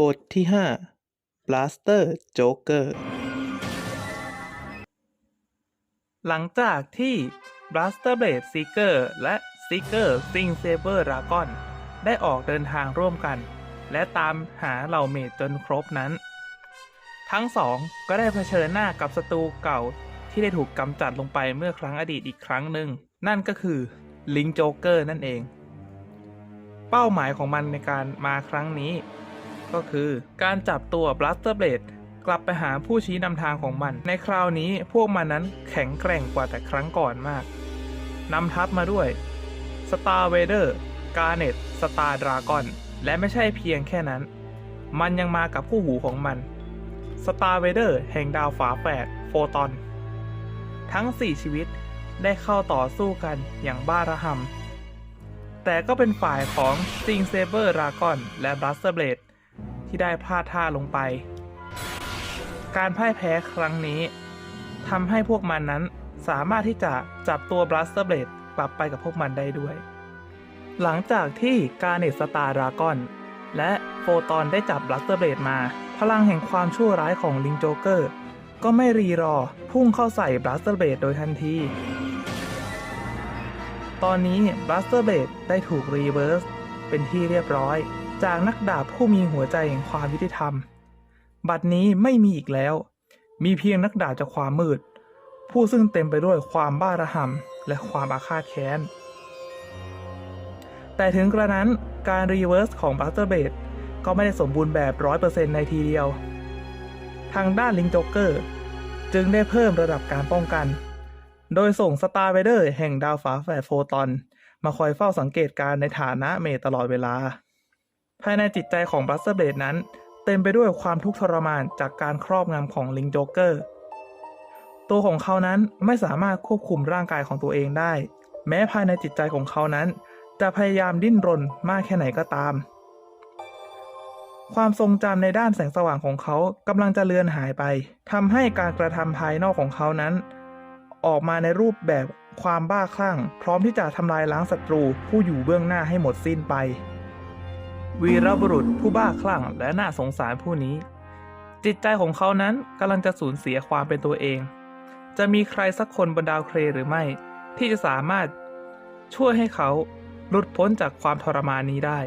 บทที่5 Blaster Joker หลังจากที่ Blaster Blade Seeker และ Seeker Sing Saber Dragon ได้ออกเดินทางร่วมกัน และตามหาเหล่าเมจจนครบนั้น ทั้งสองก็ได้เผชิญหน้ากับศัตรูเก่าที่ได้ถูกกำจัดลงไปเมื่อครั้งอดีตอีกครั้งหนึ่ง นั่นก็คือลิงโจเกอร์นั่นเอง เป้าหมายของมันในการมาครั้งนี้ ก็คือ การจับตัว Blaster Blade กลับไปหาผู้ชี้นำทางของมัน ในคราวนี้พวกมันนั้นแข็งแกร่งกว่าแต่ครั้งก่อนมากนำทัพมาด้วย Star Vader Garnet Star Dragon และไม่ใช่เพียงแค่นั้น มันยังมากับคู่หูของมัน Star Vader แห่งดาวฝาแฝดโฟตอน ทั้ง 4 ชีวิตได้เข้าต่อสู้กันอย่างบ้าระห่ำแต่ก็เป็นฝ่ายของ Sting Saber Dragon และ Blaster Blade ที่ได้พลาดท่าลงไป การพ่ายแพ้ครั้งนี้ทำให้พวกมันนั้นสามารถที่จะจับตัว Blaster Blade กลับไปกับพวกมันได้ด้วย หลังจากที่การเนตสตาร์ดากอน และโฟตอนได้จับ Blaster Blade มา พลังแห่งความชั่วร้ายของลิงโจเกอร์ ก็ไม่รีรอพุ่งเข้าใส่ Blaster Blade โดยทันทีตอนนี้ Blaster Blade ได้ถูกรีเวิร์ส เป็นที่เรียบร้อย จากนักดาบผู้มีหัวใจแห่งความยุติธรรม บัดนี้ไม่มีอีกแล้ว มีเพียงนักดาบจากความมืด ผู้ซึ่งเต็มไปด้วยความบ้าระห่ำและความอาฆาตแค้น แต่ถึงกระนั้นการรีเวิร์สของ Blaster Blade ก็ไม่ได้สมบูรณ์แบบ 100%ในทีเดียว ทางด้านลิงโจเกอร์ จึงได้เพิ่มระดับการป้องกัน โดยส่งสตาร์ v วเดอร์แห่งดาวฝาแฝดโฟตอน มาคอยเฝ้าสังเกตการณ์ในฐานะเมย์ตลอดเวลา ภายในจิตใจของบัสเตอร์เบดนั้น เต็มไปด้วยความทุกข์ทรมานจากการครอบงำของลิงโจเกอร์ ตัวของเขานั้นไม่สามารถควบคุมร่างกายของตัวเองได้ แม้ภายในจิตใจของเขานั้น จะพยายามดิ้นรนมากแค่ไหนก็ตาม ความทรงจำในด้านแสงสว่างของเขากำลังจะเลือนหายไปทำให้การกระทำภายนอกของเขานั้น ออกมาในรูปแบบ ความบ้าคลั่ง พร้อมที่จะทำลายล้างศัตรูผู้อยู่เบื้องหน้าให้หมดสิ้นไป วีรบุรุษผู้บ้าคลั่งและน่าสงสารผู้นี้ จิตใจของเขานั้นกำลังจะสูญเสียความเป็นตัวเอง จะมีใครสักคนบนดาวเคราะห์หรือไม่ ที่จะสามารถช่วยให้เขาหลุดพ้นจากความทรมานนี้ได้